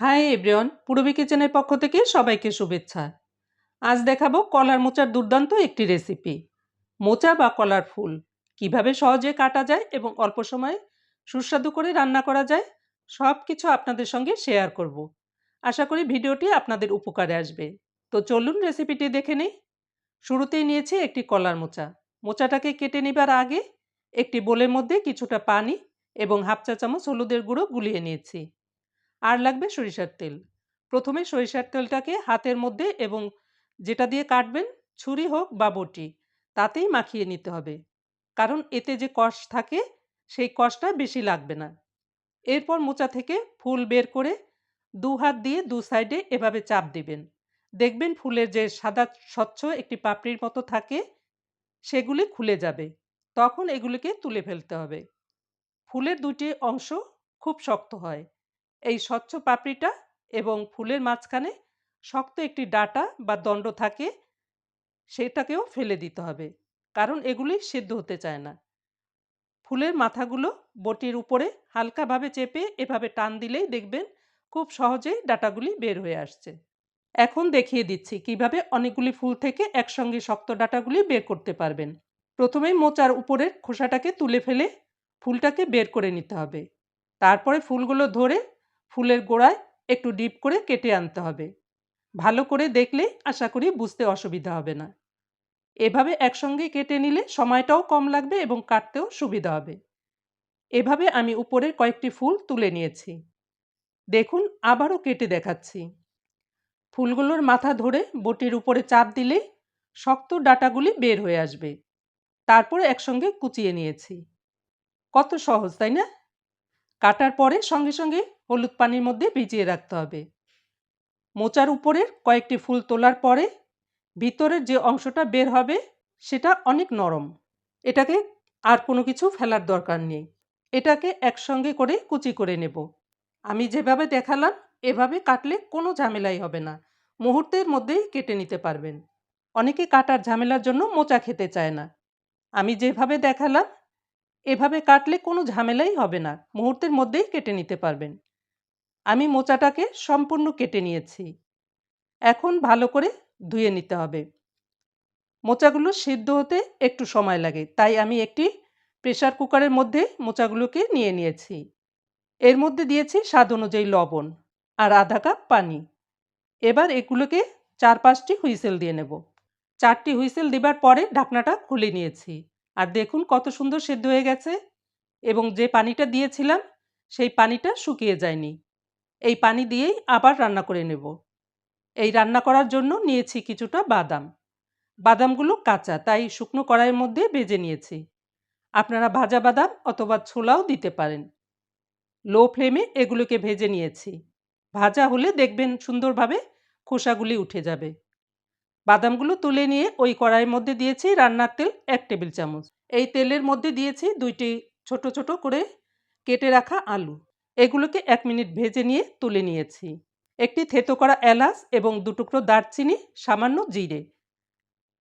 Hi everyone, Purabi কিচেনের পক্ষ থেকে সবাইকে শুভেচ্ছা। আজ দেখাবো কলার মোচার দুর্দান্ত একটি রেসিপি, মোচা বা কলার ফুল। কীভাবে সহজে কাটা যায় এবং অল্প সময়ে সুস্বাদু করে রান্না করা যায় সব কিছু আপনাদের সঙ্গে শেয়ার করব। আশা করি ভিডিওটি আপনাদের উপকারে আসবে। তো চলুন রেসিপিটি দেখে নিই। শুরুতেই নিয়েছি একটি কলার মোচা। মোচাটাকে কেটে নেবার আগে একটি বোলের মধ্যে কিছুটা পানি এবং হাফ চা চামচ হলুদের গুঁড়ো গুলিয়ে নিয়েছি। আর লাগবে সরিষার তেল। প্রথমে সরিষার তেলটাকে হাতের মধ্যে এবং যেটা দিয়ে কাটবেন, ছুরি হোক বা বটি, তাতেই মাখিয়ে নিতে হবে। কারণ এতে যে কষ থাকে, সেই কষটা বেশি লাগবে না। এরপর মোচা থেকে ফুল বের করে দু হাত দিয়ে দু সাইডে এভাবে চাপ দিবেন। দেখবেন ফুলের যে সাদা, স্বচ্ছ একটি পাপড়ির মতো থাকে, সেগুলি খুলে যাবে। তখন এগুলিকে তুলে ফেলতে হবে। ফুলের দুটি অংশ খুব শক্ত হয়। এই স্বচ্ছ পাপড়িটা এবং ফুলের মাঝখানে শক্ত একটি ডাটা বা দণ্ড থাকে, সেটাকেও ফেলে দিতে হবে। কারণ এগুলি সিদ্ধ হতে চায় না। ফুলের মাথাগুলো বটির উপরে হালকাভাবে চেপে এভাবে টান দিলেই দেখবেন খুব সহজেই ডাটাগুলি বের হয়ে আসছে। এখন দেখিয়ে দিচ্ছি কীভাবে অনেকগুলি ফুল থেকে একসঙ্গে শক্ত ডাটাগুলি বের করতে পারবেন। প্রথমেই মোচার উপরের খোসাটাকে তুলে ফেলে ফুলটাকে বের করে নিতে হবে। তারপরে ফুলগুলো ধরে ফুলের গোড়ায় একটু ডিপ করে কেটে আনতে হবে। ভালো করে দেখলে আশা করি বুঝতে অসুবিধা হবে না। এভাবে একসঙ্গে কেটে নিলে সময়টাও কম লাগবে এবং কাটতেও সুবিধা হবে। এভাবে আমি উপরের কয়েকটি ফুল তুলে নিয়েছি। দেখুন, আবারও কেটে দেখাচ্ছি। ফুলগুলোর মাথা ধরে বটির উপরে চাপ দিলেই শক্ত ডাটাগুলি বের হয়ে আসবে। তারপর একসঙ্গে কুচিয়ে নিয়েছি। কত সহজ, তাই না? কাটার পরে সঙ্গে সঙ্গে হলুদ পানির মধ্যে ভিজিয়ে রাখতে হবে। মোচার উপরের কয়েকটি ফুল তোলার পরে ভিতরের যে অংশটা বের হবে সেটা অনেক নরম। এটাকে আর কোনো কিছু ফেলার দরকার নেই। এটাকে একসঙ্গে করে কুচি করে নেব। আমি যেভাবে দেখালাম, এভাবে কাটলে কোনো ঝামেলাই হবে না। মুহূর্তের মধ্যেই কেটে নিতে পারবেন। অনেকে কাটার ঝামেলার জন্য মোচা খেতে চায় না। আমি যেভাবে দেখালাম এভাবে কাটলে কোনো ঝামেলাই হবে না। মুহূর্তের মধ্যেই কেটে নিতে পারবেন। আমি মোচাটাকে সম্পূর্ণ কেটে নিয়েছি। এখন ভালো করে ধুয়ে নিতে হবে। মোচাগুলো সিদ্ধ হতে একটু সময় লাগে, তাই আমি একটি প্রেশার কুকারের মধ্যে মোচাগুলোকে নিয়ে নিয়েছি। এর মধ্যে দিয়েছি স্বাদ অনুযায়ী লবণ আর আধা কাপ পানি। এবার এগুলোকে চার পাঁচটি হুইসেল দিয়ে নেব। চারটি হুইসেল দেবার পরে ঢাকনাটা খুলে নিয়েছি। আর দেখুন কত সুন্দর সেদ্ধ হয়ে গেছে। এবং যে পানিটা দিয়েছিলাম, সেই পানিটা শুকিয়ে যায়নি। এই পানি দিয়েই আবার রান্না করে নেব। এই রান্না করার জন্য নিয়েছি কিছুটা বাদাম। বাদামগুলো কাঁচা, তাই শুকনো কড়াইয়ের মধ্যে ভেজে নিয়েছি। আপনারা ভাজা বাদাম অথবা ছোলাও দিতে পারেন। লো ফ্লেমে এগুলোকে ভেজে নিয়েছি। ভাজা হলে দেখবেন সুন্দরভাবে খোসাগুলি উঠে যাবে। বাদামগুলো তুলে নিয়ে ওই কড়াইয়ের মধ্যে দিয়েছি রান্নার তেল এক টেবিল চামচ। এই তেলের মধ্যে দিয়েছি দুইটি ছোট ছোট করে কেটে রাখা আলু। এগুলোকে এক মিনিট ভেজে নিয়ে তুলে নিয়েছি। একটি থেতো করা এলাচ এবং দুটুকরো দারচিনি, সামান্য জিরে।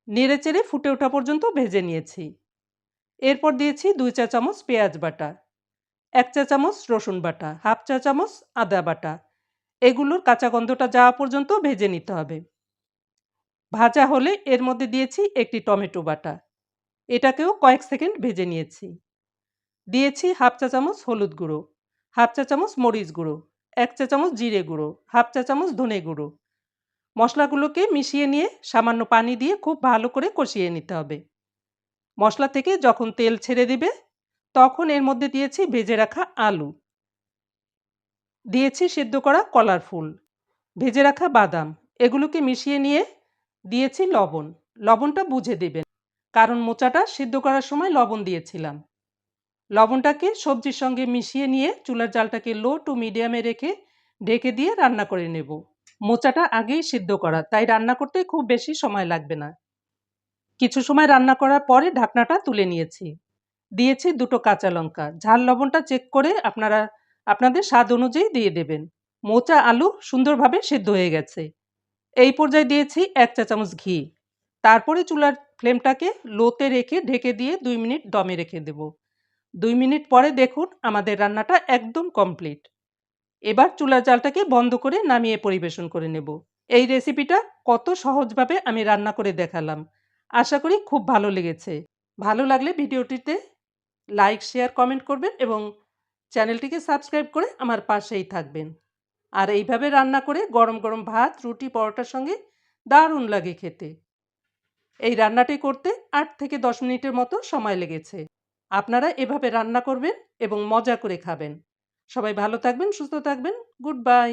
নেড়ে চেড়ে ফুটে ওঠা পর্যন্ত ভেজে নিয়েছি। এরপর দিয়েছি দুই চা চামচ পেঁয়াজ বাটা, এক চা চামচ রসুন বাটা, হাফ চা চামচ আদা বাটা। এগুলোর কাঁচা গন্ধটা যাওয়া পর্যন্ত ভেজে নিতে হবে। ভাজা হলে এর মধ্যে দিয়েছি একটি টমেটো বাটা। এটাকেও কয়েক সেকেন্ড ভেজে নিয়েছি। দিয়েছি হাফ চা চামচ হলুদ গুঁড়ো, হাফ চা চামচ মরিচ গুঁড়ো, এক চা চামচ জিরে গুঁড়ো, হাফ চা চামচ ধনে গুঁড়ো। মশলাগুলোকে মিশিয়ে নিয়ে সামান্য পানি দিয়ে খুব ভালো করে কষিয়ে নিতে হবে। মশলা থেকে যখন তেল ছেড়ে দিবে, তখন এর মধ্যে দিয়েছি ভেজে রাখা আলু। দিয়েছি সিদ্ধ করা কলার ফুল। ভেজে রাখা বাদাম। এগুলোকে মিশিয়ে নিয়ে দিয়েছি লবণ। লবণটা বুঝে দেবেন। কারণ মোচাটা সিদ্ধ করার সময় লবণ দিয়েছিলাম। লবণটাকে সবজির সঙ্গে মিশিয়ে নিয়ে চুলার জালটাকে লো টু মিডিয়ামে রেখে ঢেকে দিয়ে রান্না করে নেব। মোচাটা আগেই সিদ্ধ করা, তাই রান্না করতে খুব বেশি সময় লাগবে না। কিছু সময় রান্না করার পরে ঢাকনাটা তুলে নিয়েছি। দিয়েছি দুটো কাঁচা লঙ্কা। ঝাল লবণটা চেক করে আপনারা, আপনাদের স্বাদ অনুযায়ী দিয়ে দেবেন। মোচা আলু সুন্দরভাবে সিদ্ধ হয়ে গেছে। এই পর্যায়ে দিয়েছি এক চা চামচ ঘি। তারপরে চুলার ফ্লেমটাকে লোতে রেখে ঢেকে দিয়ে দুই মিনিট দমে রেখে দেব। দুই মিনিট পরে দেখুন আমাদের রান্নাটা একদম কমপ্লিট। এবার চুলার জালটাকে বন্ধ করে নামিয়ে পরিবেশন করে নেব। এই রেসিপিটা কত সহজভাবে আমি রান্না করে দেখালাম। আশা করি খুব ভালো লেগেছে। ভালো লাগলে ভিডিওটিতে লাইক, শেয়ার, কমেন্ট করবেন এবং চ্যানেলটিকে সাবস্ক্রাইব করে আমার পাশেই থাকবেন। আর এইভাবে রান্না করে গরম গরম ভাত, রুটি, পরোটার সঙ্গে দারুণ লাগে খেতে। এই রান্নাটি করতে আট থেকে দশ মিনিটের মতো সময় লেগেছে। আপনারা এভাবে রান্না করবেন এবং মজা করে খাবেন। সবাই ভালো থাকবেন, সুস্থ থাকবেন। Good bye.